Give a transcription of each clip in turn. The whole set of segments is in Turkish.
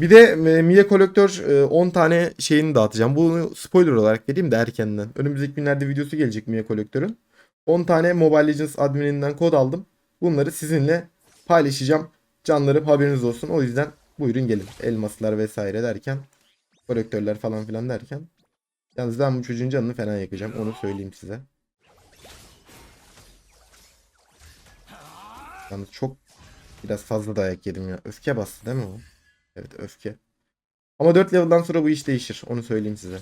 Bir de e, Mia Kolektör e, 10 tane şeyini dağıtacağım. Bunu spoiler olarak vereyim de erkenden. Önümüzdeki günlerde videosu gelecek Mia Kolektör'ün. 10 tane Mobile Legends admininden kod aldım. Bunları sizinle paylaşacağım. Canlarım haberiniz olsun. O yüzden buyurun gelin. Elmaslar vesaire derken. Kolektörler falan filan derken. Yalnız ben bu çocuğun canını fena yakacağım. Onu söyleyeyim size. Yalnız çok biraz fazla dayak yedim ya. Öfke bastı değil mi o? Evet öfke. Ama 4 level'dan sonra bu iş değişir. Onu söyleyeyim size.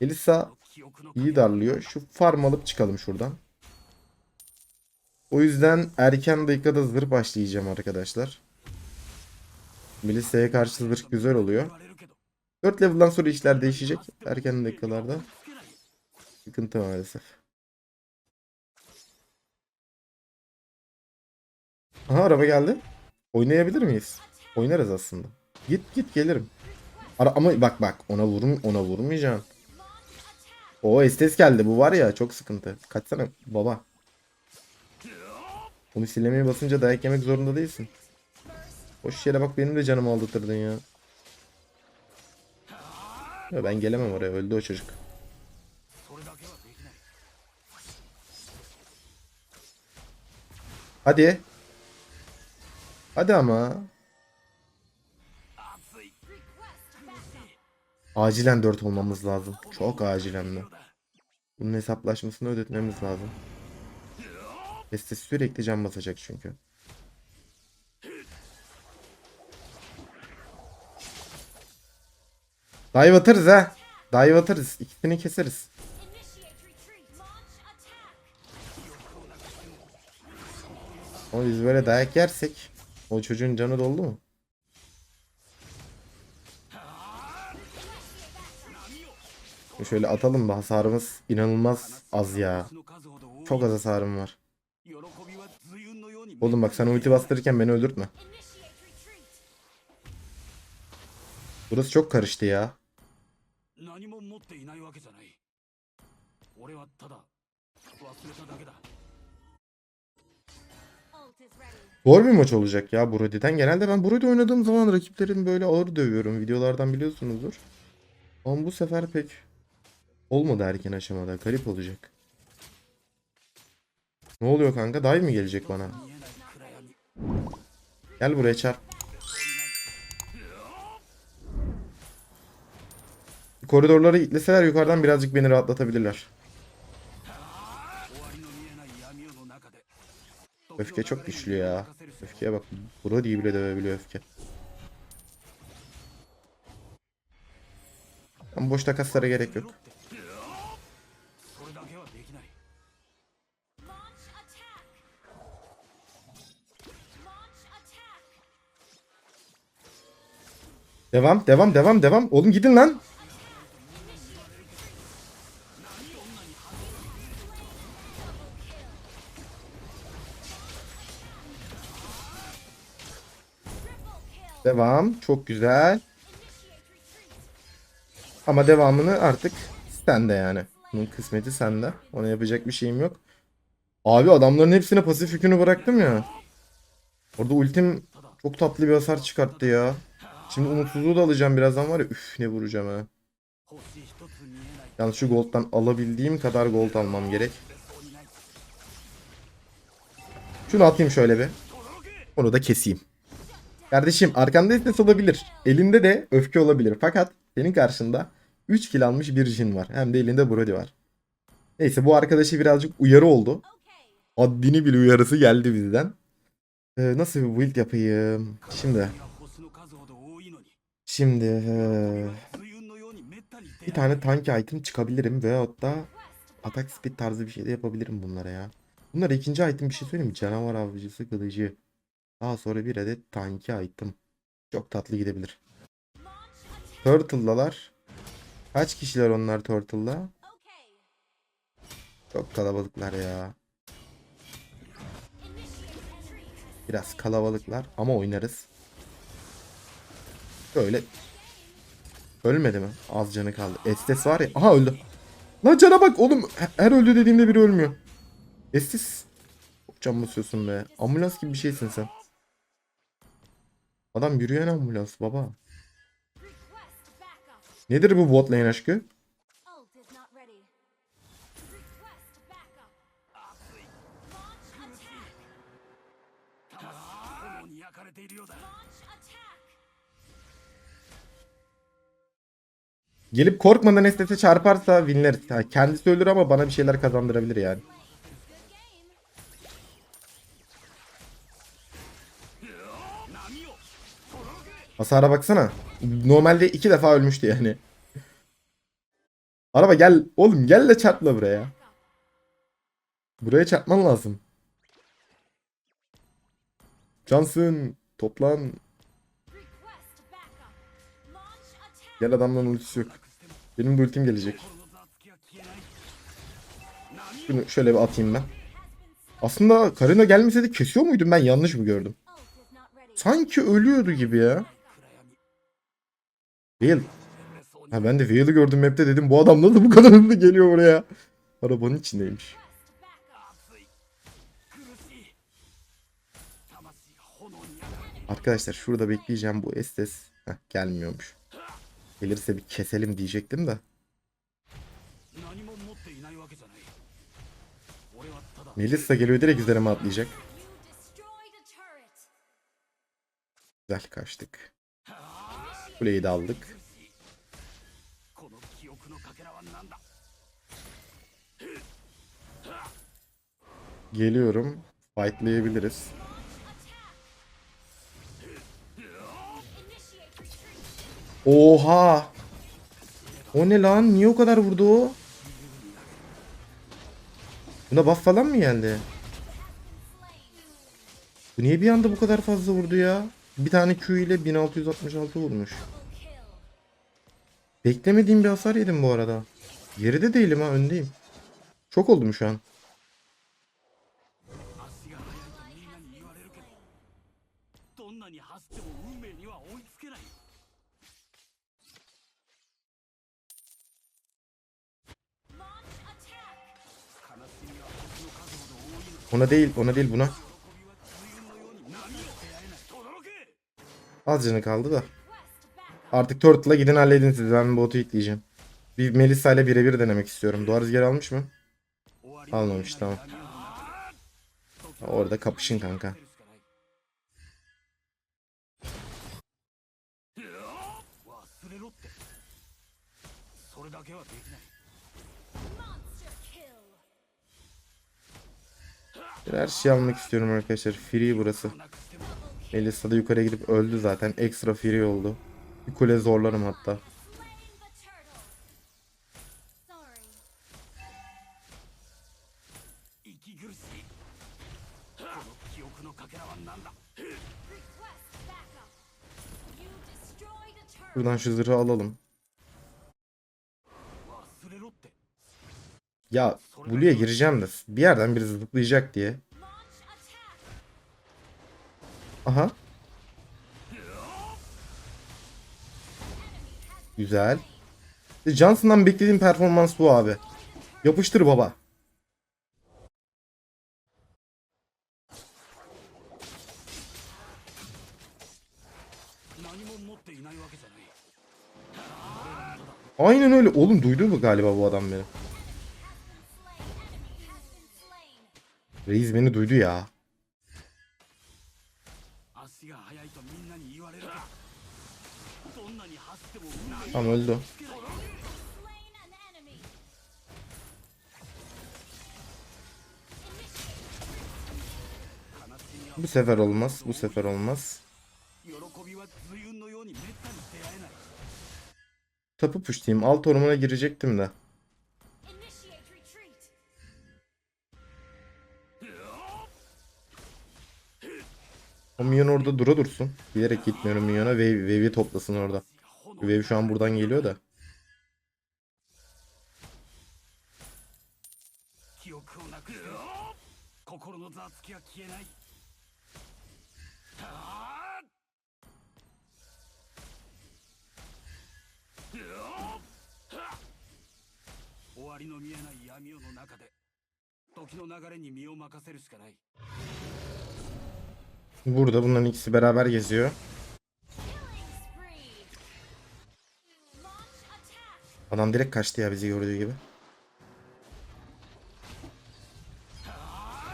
Elisa iyi darlıyor. Şu farm alıp çıkalım şuradan. O yüzden erken dakikada zırh başlayacağım arkadaşlar. Melisa'ya karşı zırh güzel oluyor. 4 level'dan sonra işler değişecek. Erken dakikalarda. Sıkıntı maalesef. Aha araba geldi. Oynayabilir miyiz? Oynarız aslında. Git git gelirim. Ara ama bak bak ona vurm ona vurmayacaksın. O estes geldi bu var ya çok sıkıntı. Kaçsana baba. Onu silemeye basınca dayak yemek zorunda değilsin. Boş yere bak benim de canımı aldırtırdın ya. ya. Ben gelemem oraya öldü o çocuk. Hadi. Hadi ama. Acilen 4 olmamız lazım. Çok acilen de. Bunun hesaplaşmasını ödetmemiz lazım. Beste sürekli can basacak çünkü. Dive atarız ha. Dive atarız. İkisini keseriz. Ama biz böyle dayak yersek o çocuğun canı doldu mu? E, şöyle atalım da hasarımız inanılmaz az ya. Çok az hasarım var. Oğlum bak sen ulti bastırırken beni öldürtme. Burası çok karıştı ya. Zor bir maç olacak ya Brody'den. Genelde ben Brody oynadığım zaman rakiplerimi böyle ağır dövüyorum. Videolardan biliyorsunuzdur. Ama bu sefer pek Olmadı erken aşamada. Garip olacak. Ne oluyor kanka? Dive mi gelecek bana? Gel buraya çarp. Koridorları itleseler yukarıdan birazcık beni rahatlatabilirler. Öfke çok güçlü ya. Öfkeye bak. Bro diye bile dövebiliyor öfke. Ama boş takaslara gerek yok. Devam, devam, devam, devam. Oğlum gidin lan. Devam. Çok güzel. Ama devamını artık sende yani. Bunun kısmeti sende. Ona yapacak bir şeyim yok. Abi adamların hepsine pasif yükünü bıraktım ya. Orada ultim çok tatlı bir hasar çıkarttı ya. Şimdi umutsuzluğu da alacağım birazdan var ya. Üf ne vuracağım ha. Yalnız şu gold'dan alabildiğim kadar gold almam gerek. Şunu atayım şöyle bir. Onu da keseyim. Kardeşim arkanda esnes olabilir. Elinde de öfke olabilir. Fakat senin karşında 3 kill almış bir Jin var. Hem de elinde Brody var. Neyse bu arkadaşı birazcık uyarı oldu. Haddini bile uyarısı geldi bizden. Ee, nasıl bir build yapayım? Şimdi Şimdi ee, bir tane tank item çıkabilirim veyahut da atak speed tarzı bir şey de yapabilirim bunlara ya. Bunlar ikinci item bir şey söyleyeyim mi? Canavar avcısı kılıcı. Daha sonra bir adet tanki item. Çok tatlı gidebilir. Turtle'dalar. Kaç kişiler onlar Turtle'da? Çok kalabalıklar ya. Biraz kalabalıklar ama oynarız. Böyle Ölmedi mi? Az canı kaldı. Estes var ya. Aha öldü. Lan cana bak oğlum. Her öldü dediğimde biri ölmüyor. Estes. Çok can basıyorsun be. Ambulans gibi bir şeysin sen. Adam yürüyen ambulans baba. Nedir bu bot lane aşkı? Gelip korkmadan estete çarparsa winler. Ha, kendisi ölür ama bana bir şeyler kazandırabilir yani. Hasara baksana. Normalde iki defa ölmüştü yani. Araba gel. Oğlum gel de çarpla buraya. Buraya çarpman lazım. Cansın. Toplan. Gel adamdan ultisi yok. Benim de ultim gelecek. Şunu şöyle bir atayım ben. Aslında Karina gelmeseydi kesiyor muydum ben yanlış mı gördüm? Sanki ölüyordu gibi ya. Değil. Ha ben de Veil'i gördüm map'te dedim bu adam nasıl bu kadar hızlı geliyor buraya. Arabanın içindeymiş. Arkadaşlar şurada bekleyeceğim bu Estes. Heh, gelmiyormuş. Gelirse bir keselim diyecektim de. Melissa geliyor direkt üzerime atlayacak. Güzel kaçtık. Kuleyi de aldık. Geliyorum. Fightlayabiliriz. Oha! O ne lan? Niye o kadar vurdu o? Buna buff falan mı geldi? Bu niye bir anda bu kadar fazla vurdu ya? Bir tane Q ile 1666 vurmuş. Beklemediğim bir hasar yedim bu arada. Geride değilim ha öndeyim. Çok oldum şu an. Ona değil ona değil buna. Az canı kaldı da. Artık Turtle'a gidin halledin siz. Ben botu itleyeceğim. Bir Melisa ile birebir denemek istiyorum. Doğa rüzgar almış mı? Almamış tamam. Orada kapışın kanka. Her şeyi almak istiyorum arkadaşlar. Free burası. Melissa da yukarıya gidip öldü zaten. Ekstra free oldu. Bir kule zorlarım hatta. Buradan şu zırhı alalım. Ya Blue'ya gireceğim de bir yerden biri zıplayacak diye. Aha. Güzel. İşte Johnson'dan beklediğim performans bu abi. Yapıştır baba. Aynen öyle. Oğlum duydu mu galiba bu adam beni? Reis beni duydu ya. Tam öldü. Bu sefer olmaz, bu sefer olmaz. Tapu puştayım, alt ormana girecektim de. O minyon orada dura dursun. Bilerek gitmiyorum minyona. Wave, wave'i toplasın orada. 炎 Wave şu an buradan geliyor da. 記 Burada bunların ikisi beraber geziyor. Adam direkt kaçtı ya bizi gördüğü gibi.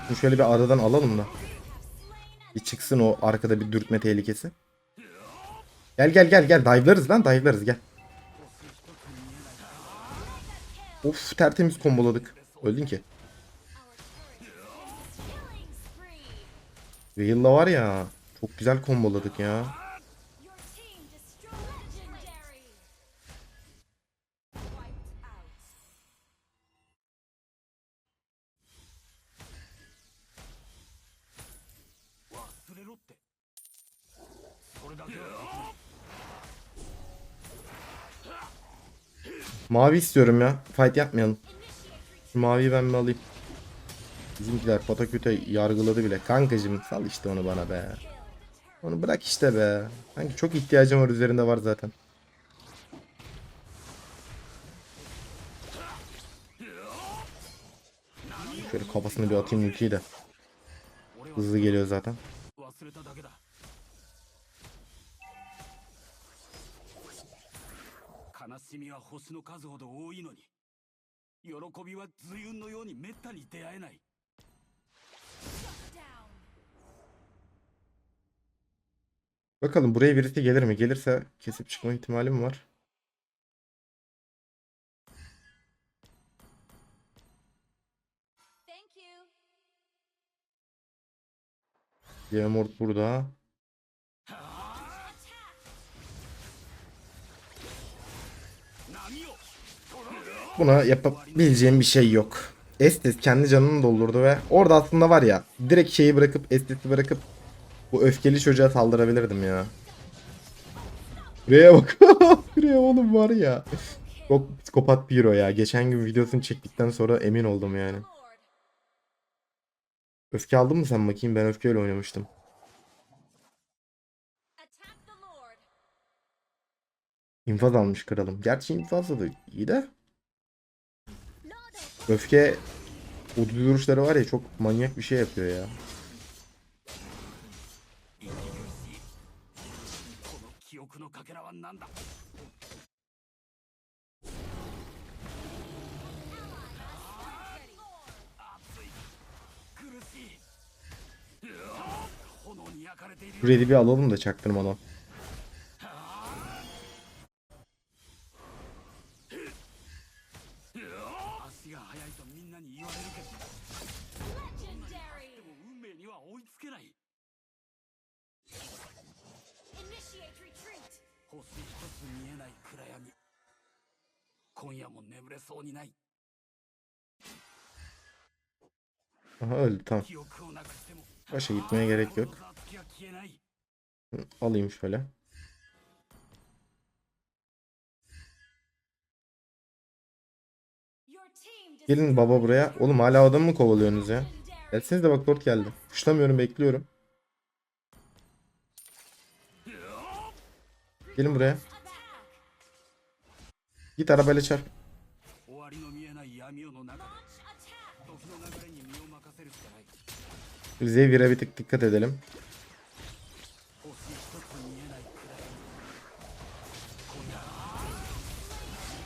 Şimdi şöyle bir aradan alalım da. Bir çıksın o arkada bir dürtme tehlikesi. Gel gel gel gel dive'larız lan dive'larız gel. Of tertemiz komboladık. Öldün ki. Veil'la var ya çok güzel komboladık ya. Mavi istiyorum ya. Fight yapmayalım. Şu maviyi ben mi alayım? Bizimkiler pataküte yargıladı bile. Kankacım sal işte onu bana be. Onu bırak işte be. Sanki çok ihtiyacım var üzerinde var zaten. Şöyle kafasını bir atayım ultiyi de. 俺は Hızlı geliyor zaten. 忘れただけだ悲しみは星の数ほど多いのに喜びは随雲のようにめったに出会えない Down. Bakalım buraya birisi gelir mi? Gelirse kesip çıkma ihtimalim var. Diamond burada. Buna yapabileceğim bir şey yok. Estes kendi canını doldurdu ve orada aslında var ya direkt şeyi bırakıp Estes'i bırakıp bu öfkeli çocuğa saldırabilirdim ya. Buraya bak. Buraya oğlum var ya. Çok psikopat hero ya. Geçen gün videosunu çektikten sonra emin oldum yani. Öfke aldın mı sen bakayım? Ben öfkeyle oynamıştım. İnfaz almış kralım. Gerçi infaz da iyi de. Öfke duruşları var ya çok manyak bir şey yapıyor ya. Şurayı bir alalım da çaktırmadan. Tamam. Başa gitmeye gerek yok. Alayım şöyle. Gelin baba buraya. Oğlum hala adam mı kovalıyorsunuz ya? Gelseniz de bak Lord geldi. Kuşlamıyorum bekliyorum. Gelin buraya. Git arabayla çarp. Zevir'e bir tık dikkat edelim.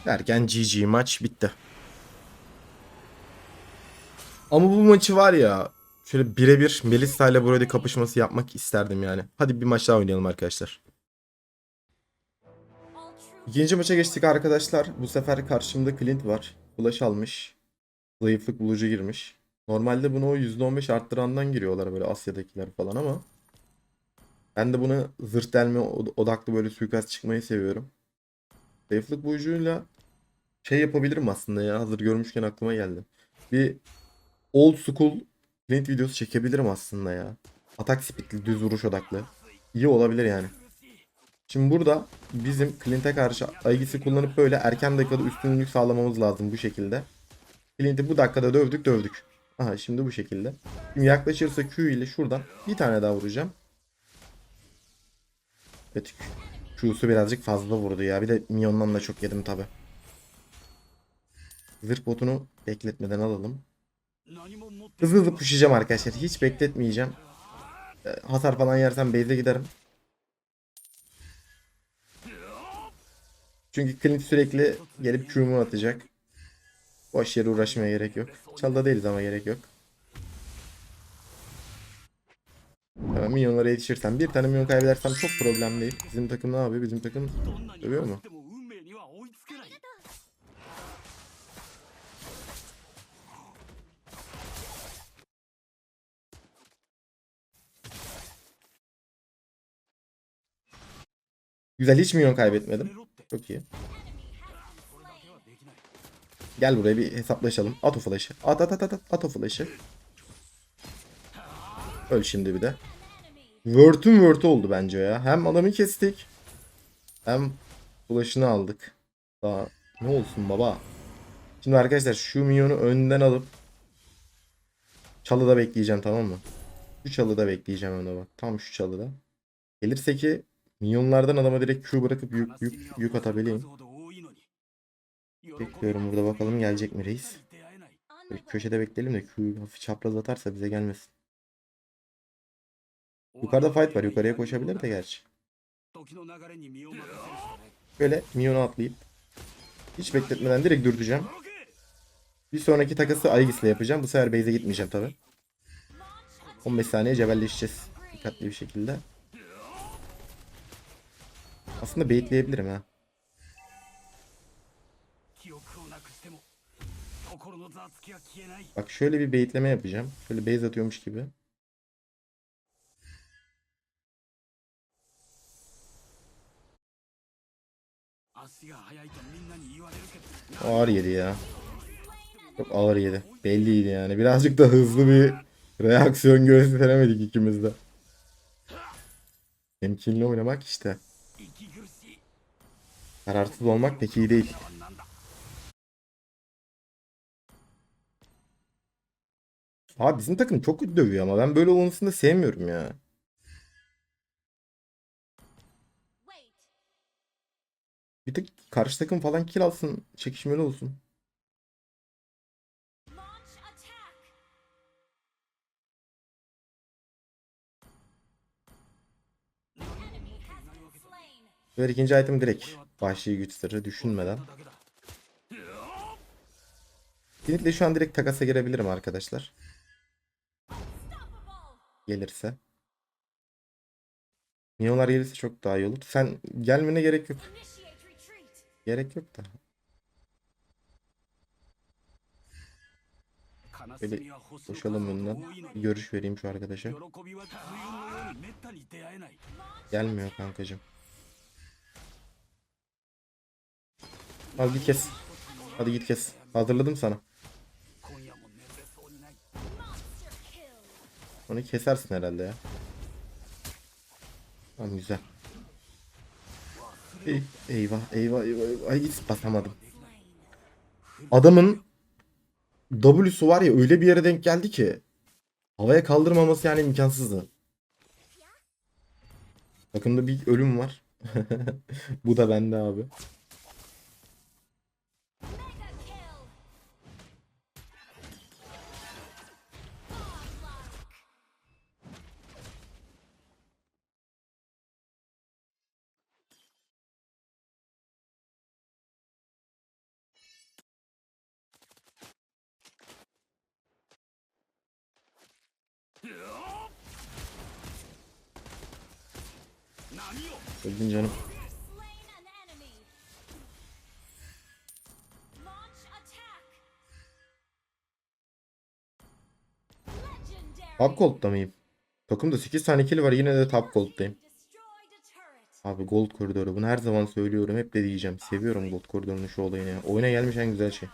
Derken GG maç bitti. Ama bu maçı var ya şöyle birebir Melissa ile Brody kapışması yapmak isterdim yani. Hadi bir maç daha oynayalım arkadaşlar. İkinci maça geçtik arkadaşlar. Bu sefer karşımda Clint var. Flash almış. Zayıflık bulucu girmiş. Normalde bunu o %15 arttırandan giriyorlar böyle Asya'dakiler falan ama ben de bunu zırt delme od- odaklı böyle suikast çıkmayı seviyorum. Zayıflık bulucuyla şey yapabilirim aslında ya hazır görmüşken aklıma geldi. Bir old school Clint videosu çekebilirim aslında ya. Atak speedli düz vuruş odaklı. İyi olabilir yani. Şimdi burada bizim Clint'e karşı Aegis'i kullanıp böyle erken dakikada üstünlük sağlamamız lazım bu şekilde. Clint'i bu dakikada dövdük dövdük. Aha şimdi bu şekilde. Şimdi yaklaşırsa Q ile şuradan bir tane daha vuracağım. Evet Q'su birazcık fazla vurdu ya. Bir de Mion'dan da çok yedim tabi. Zırh botunu bekletmeden alalım. Hızlı hızlı pushlayacağım arkadaşlar. Hiç bekletmeyeceğim. Ee, hasar falan yersem base'e giderim. Çünkü Clint sürekli gelip Q'mu atacak. Boş yere uğraşmaya gerek yok. Çalda değiliz ama gerek yok. Tamam minyonlara yetişirsem. Bir tane minyon kaybedersem çok problem değil. Bizim takım ne yapıyor? Bizim takım dövüyor mu? Güzel hiç milyon kaybetmedim. Çok iyi. Gel buraya bir hesaplaşalım. At o flash'ı. At at at at at, at o flash'ı. Öl şimdi bir de. Word'ün word oldu bence ya. Hem adamı kestik. Hem flash'ını aldık. Daha ne olsun baba. Şimdi arkadaşlar şu minyonu önden alıp çalıda bekleyeceğim tamam mı? Şu çalıda bekleyeceğim önde bak. Tam şu çalıda. Gelirse ki minyonlardan adama direkt Q bırakıp yük, yük, yük atabileyim. Bekliyorum burada bakalım gelecek mi reis? Böyle köşede bekleyelim de Q hafif çapraz atarsa bize gelmesin. Yukarıda fight var. Yukarıya koşabilir de gerçi. Böyle minyonu atlayıp hiç bekletmeden direkt dürteceğim. Bir sonraki takası Aegis'le yapacağım. Bu sefer base'e gitmeyeceğim tabi. 15 saniye cebelleşeceğiz. Dikkatli bir şekilde. Aslında baitleyebilirim ha. Bak şöyle bir beyitleme yapacağım. Şöyle beyz atıyormuş gibi. Ağır yedi ya. Çok ağır yedi. Belliydi yani. Birazcık da hızlı bir reaksiyon gösteremedik ikimiz de. Temkinli oynamak işte. Kararsız olmak pek iyi değil. Abi bizim takım çok kötü dövüyor ama ben böyle olmasını da sevmiyorum ya. Bir tık karşı takım falan kill alsın. Çekişmeli olsun. Ver ikinci item direkt. Vahşi güç sırrı düşünmeden. Kesinlikle şu an direkt takasa girebilirim arkadaşlar gelirse. Mio'lar gelirse çok daha iyi olur. Sen gelmene gerek yok. Gerek yok da. Böyle koşalım bundan. Bir görüş vereyim şu arkadaşa. Gelmiyor kankacım. Al git kes. Hadi git kes. Hazırladım sana. Onu kesersin herhalde ya. Tamam güzel. Ey- Eyvah eyvah eyvah. eyvah. Ay hiç basamadım. Adamın W'su var ya öyle bir yere denk geldi ki havaya kaldırmaması yani imkansızdı. Takımda bir ölüm var. Bu da bende abi. Öldün canım. Top Gold'da mıyım? Takımda 8 tane kill var yine de Top Gold'dayım. Abi Gold koridoru bunu her zaman söylüyorum hep de diyeceğim. Seviyorum Gold koridorunun şu olayını ya. Oyuna gelmiş en güzel şey.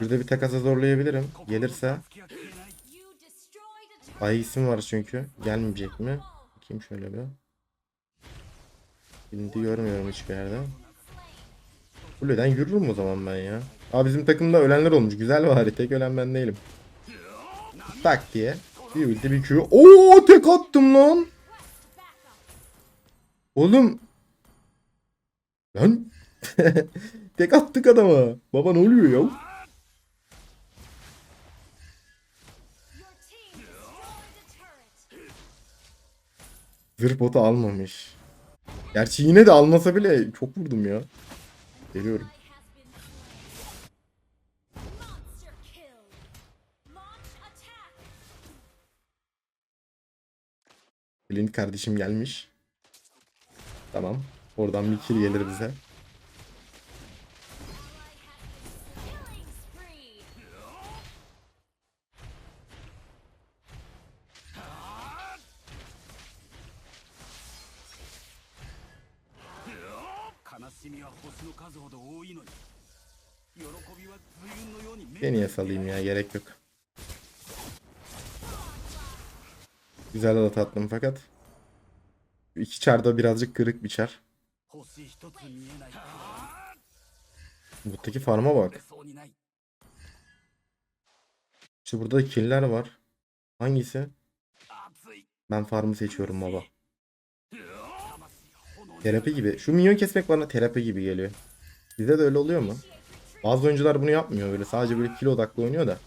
Burada bir takasa zorlayabilirim. Gelirse. Ay isim var çünkü. Gelmeyecek mi? Bakayım şöyle bir. Şimdi görmüyorum hiçbir yerde. Kuleden yürürüm o zaman ben ya. Aa bizim takımda ölenler olmuş. Güzel bari tek ölen ben değilim. Tak diye. Bir ulti bir Q. Oo tek attım lan. Oğlum. Lan. tek attık adama. Baba ne oluyor ya? Zırh almamış. Gerçi yine de almasa bile çok vurdum ya. Geliyorum. Clint kardeşim gelmiş. Tamam. Oradan bir kill gelir bize. Ultiye niye salayım ya gerek yok. Güzel alat attım fakat. iki çar da birazcık kırık bir çar. Buradaki farma bak. İşte burada killer var. Hangisi? Ben farmı seçiyorum baba. Terapi gibi. Şu minyon kesmek bana terapi gibi geliyor. Size de öyle oluyor mu? Bazı oyuncular bunu yapmıyor böyle sadece böyle kilo odaklı oynuyor da.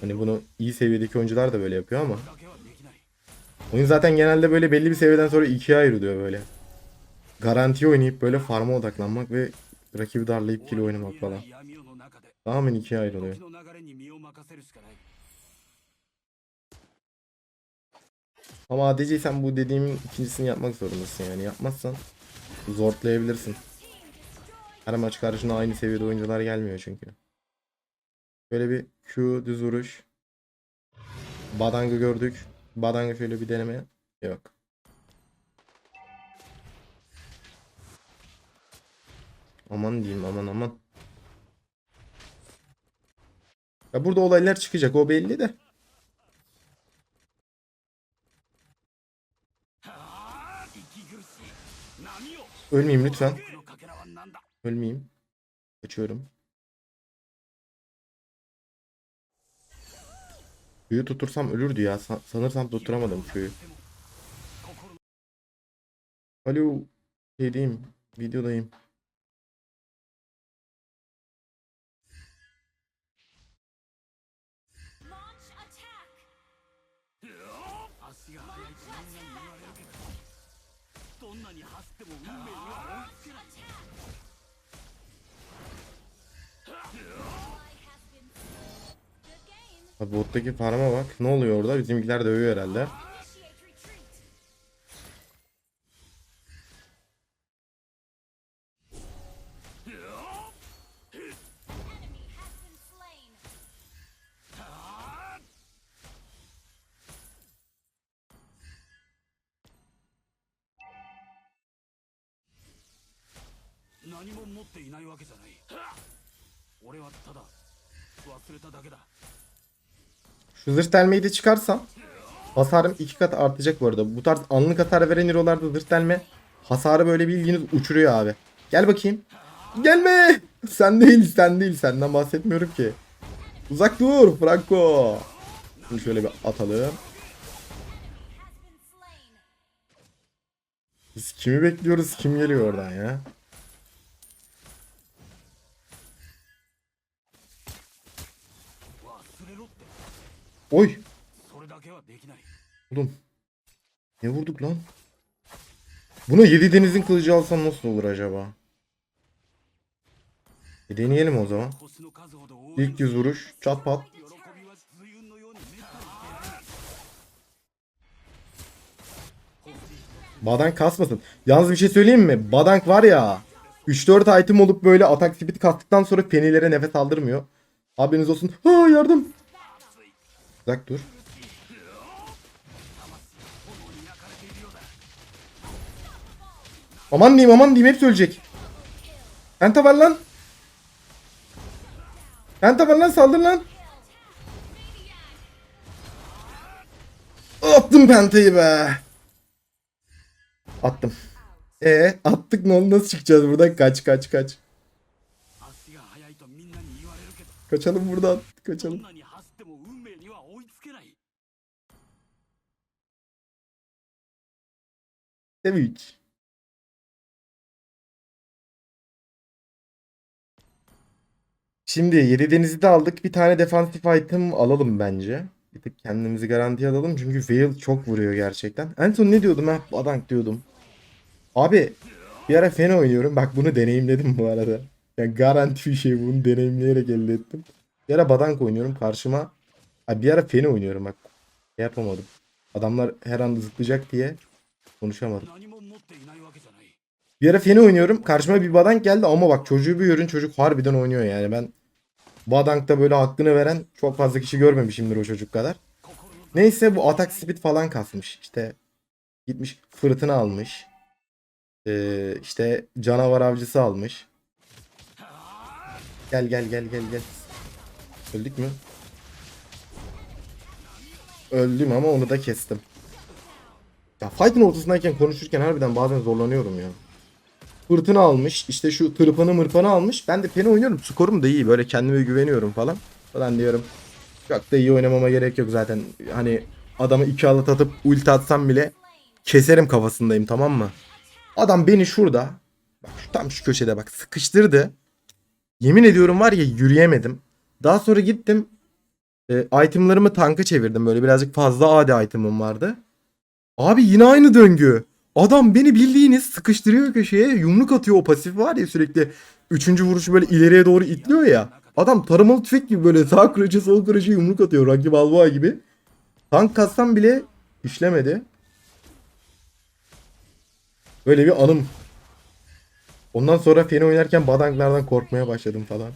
Hani bunu iyi seviyedeki oyuncular da böyle yapıyor ama. Oyun zaten genelde böyle belli bir seviyeden sonra ikiye ayrılıyor böyle. Garanti oynayıp böyle farma odaklanmak ve rakibi darlayıp kilo oynamak falan. Tamamen ikiye ayrılıyor. Ama ADC'ysen bu dediğimin ikincisini yapmak zorundasın yani yapmazsan zortlayabilirsin. Her maç karşına aynı seviyede oyuncular gelmiyor çünkü. Böyle bir Q düz vuruş. Badang'ı gördük. Badang'ı şöyle bir deneme. Yok. Aman diyeyim aman aman. Ya burada olaylar çıkacak o belli de. Ölmeyeyim lütfen. Ölmeyeyim. Kaçıyorum. Köyü tutursam ölürdü ya. Sanırsam tutturamadım köyü. Alo. Şeydeyim. Videodayım. Abi bottaki farma bak. Ne oluyor orada? Bizimkiler dövüyor herhalde. Şu zırh delmeyi de çıkarsam hasarım iki kat artacak bu arada. Bu tarz anlık hasar veren hero'larda zırh delme hasarı böyle bildiğiniz uçuruyor abi. Gel bakayım. Gelme. Sen değil sen değil senden bahsetmiyorum ki. Uzak dur Franco. Şimdi şöyle bir atalım. Biz kimi bekliyoruz? Kim geliyor oradan ya? Oy. Oğlum. Ne vurduk lan? Buna yedi denizin kılıcı alsam nasıl olur acaba? E deneyelim o zaman. İlk yüz vuruş. Çat pat. Badank kasmasın. Yalnız bir şey söyleyeyim mi? Badank var ya. 3-4 item olup böyle atak speed kastıktan sonra fenilere nefes aldırmıyor. Haberiniz olsun. Ha yardım. Uzak dur. Aman diyeyim aman diyeyim hepsi ölecek. Penta var lan. Penta var lan saldır lan. Attım pentayı be. Attım. E attık ne oldu nasıl çıkacağız buradan kaç kaç kaç. Kaçalım buradan kaçalım. Sevinç. Şimdi 7 denizi de aldık. Bir tane defansif item alalım bence. Bir tık kendimizi garantiye alalım çünkü Veil çok vuruyor gerçekten. En son ne diyordum ha? Badank diyordum. Abi bir ara Fena oynuyorum. Bak bunu deneyimledim bu arada. Yani garanti bir şey bunu deneyimleyerek elde ettim. Bir ara Badank oynuyorum karşıma. Abi bir ara Fena oynuyorum bak. Şey yapamadım. Adamlar her an zıplayacak diye Konuşamadım. Bir ara Feni oynuyorum. Karşıma bir Badank geldi ama bak çocuğu bir görün çocuk harbiden oynuyor yani. Ben Badank'ta böyle hakkını veren çok fazla kişi görmemişimdir o çocuk kadar. Neyse bu atak speed falan kasmış. İşte gitmiş fırtına almış. Ee, işte canavar avcısı almış. Gel gel gel gel gel. Öldük mü? Öldüm ama onu da kestim. Ya fight'ın ortasındayken konuşurken harbiden bazen zorlanıyorum ya. Fırtına almış. işte şu tırpanı mırpanı almış. Ben de peni oynuyorum. Skorum da iyi. Böyle kendime güveniyorum falan. Falan diyorum. Çok da iyi oynamama gerek yok zaten. Hani adamı iki alat atıp ulti atsam bile keserim kafasındayım tamam mı? Adam beni şurada bak şu tam şu köşede bak sıkıştırdı. Yemin ediyorum var ya yürüyemedim. Daha sonra gittim e, itemlarımı tanka çevirdim. Böyle birazcık fazla AD itemım vardı. Abi yine aynı döngü. Adam beni bildiğiniz sıkıştırıyor köşeye yumruk atıyor o pasif var ya sürekli. Üçüncü vuruşu böyle ileriye doğru itliyor ya. Adam tarımalı tüfek gibi böyle sağ kroşe sol kroşe yumruk atıyor. Rocky Balboa gibi. Tank kassam bile işlemedi. Böyle bir anım. Ondan sonra Feni oynarken badanklardan korkmaya başladım falan.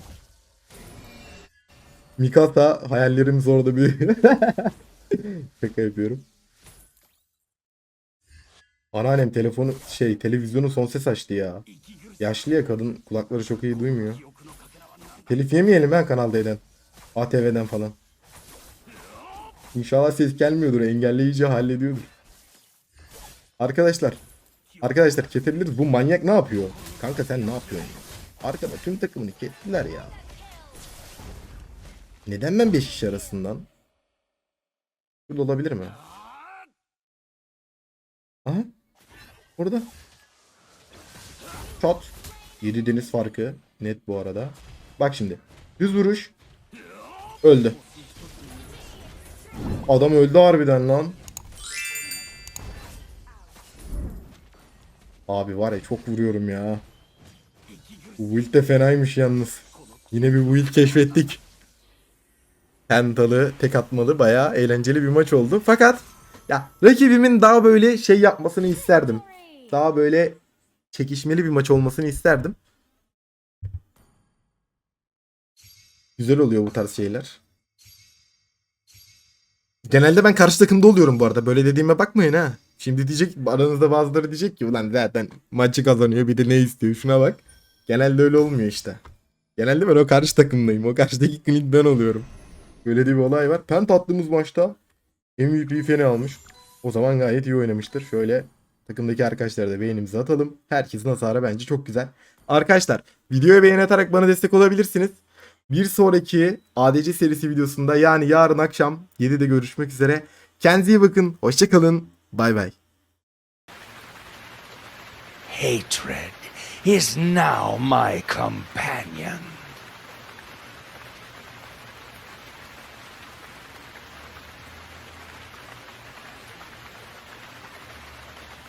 Mikasa hayallerimiz orada bir şaka yapıyorum. Anneannem telefonu şey televizyonu son ses açtı ya. Yaşlı ya kadın kulakları çok iyi duymuyor. Telif yemeyelim ben Kanal D'den. ATV'den falan. İnşallah ses gelmiyordur. Engelleyici hallediyordur. Arkadaşlar. Arkadaşlar kesebiliriz. Bu manyak ne yapıyor? Kanka sen ne yapıyorsun? Arkada tüm takımını kestiler ya. Neden ben 5 kişi arasından? Burada olabilir mi? Aha. Burada. Shot. 7 deniz farkı. Net bu arada. Bak şimdi. Düz vuruş. Öldü. Adam öldü harbiden lan. Abi var ya çok vuruyorum ya. Bu build de fenaymış yalnız. Yine bir build keşfettik. Pentalı, tek atmalı bayağı eğlenceli bir maç oldu. Fakat ya rakibimin daha böyle şey yapmasını isterdim. Daha böyle çekişmeli bir maç olmasını isterdim. Güzel oluyor bu tarz şeyler. Genelde ben karşı takımda oluyorum bu arada. Böyle dediğime bakmayın ha. Şimdi diyecek aranızda bazıları diyecek ki ulan zaten maçı kazanıyor bir de ne istiyor şuna bak. Genelde öyle olmuyor işte. Genelde ben o karşı takımdayım. O karşıdaki clint ben oluyorum. Böyle de bir olay var. Pent attığımız maçta MVP feni almış. O zaman gayet iyi oynamıştır. Şöyle takımdaki arkadaşlara da beğenimizi atalım. Herkesin hasarı bence çok güzel. Arkadaşlar videoya beğeni atarak bana destek olabilirsiniz. Bir sonraki ADC serisi videosunda yani yarın akşam 7'de görüşmek üzere. Kendinize iyi bakın. Hoşçakalın. Bay bay. Hatred is now my companion.